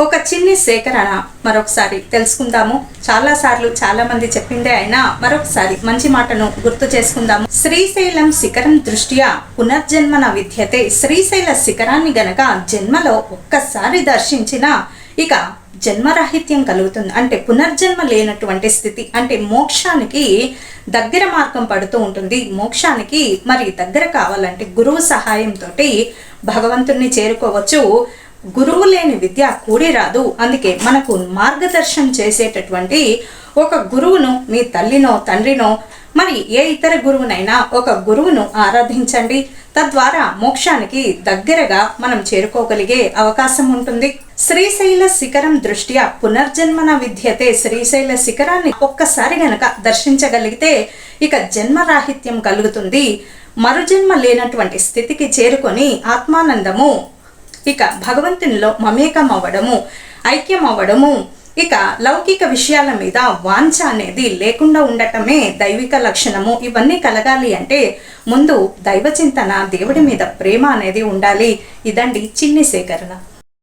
ఒక చిన్ని సేకరణ మరొకసారి తెలుసుకుందాము. చాలా సార్లు చాలా మంది చెప్పిందే అయినా మరొకసారి మంచి మాటను గుర్తు చేసుకుందాము. శ్రీశైలం శిఖరం దృష్ట్యా పునర్జన్మన విద్యతే. శ్రీశైల శిఖరాన్ని గనక జన్మలో ఒక్కసారి దర్శించిన ఇక జన్మరాహిత్యం కలుగుతుంది. అంటే పునర్జన్మ లేనటువంటి స్థితి. అంటే మోక్షానికి దగ్గర మార్గం పడుతూ ఉంటుంది. మోక్షానికి మరి దగ్గర కావాలంటే గురువు సహాయంతో భగవంతుణ్ణి చేరుకోవచ్చు. గురువు లేని విద్య కూడి రాదు అందుకే మనకు మార్గదర్శనం చేసేటటువంటి ఒక గురువును మీ తల్లినో తండ్రినో మరి ఏ ఇతర గురువునైనా ఒక గురువును ఆరాధించండి. తద్వారా మోక్షానికి దగ్గరగా మనం చేరుకోగలిగే అవకాశం ఉంటుంది. శ్రీశైల శిఖరం దృష్ట్యా పునర్జన్మన విద్యతే. శ్రీశైల శిఖరాన్ని ఒక్కసారి గనక దర్శించగలిగితే ఇక జన్మరాహిత్యం కలుగుతుంది. మరుజన్మ లేనటువంటి స్థితికి చేరుకొని ఆత్మానందము ఇక భగవంతునిలో మమేకం అవ్వడము ఐక్యం అవ్వడము ఇక లౌకిక విషయాల మీద వాంఛ అనేది లేకుండా ఉండటమే దైవిక లక్షణము. ఇవన్నీ కలగాలి అంటే ముందు దైవ చింతన దేవుడి మీద ప్రేమ అనేది ఉండాలి. ఇదండి చిన్ని సేకరణ.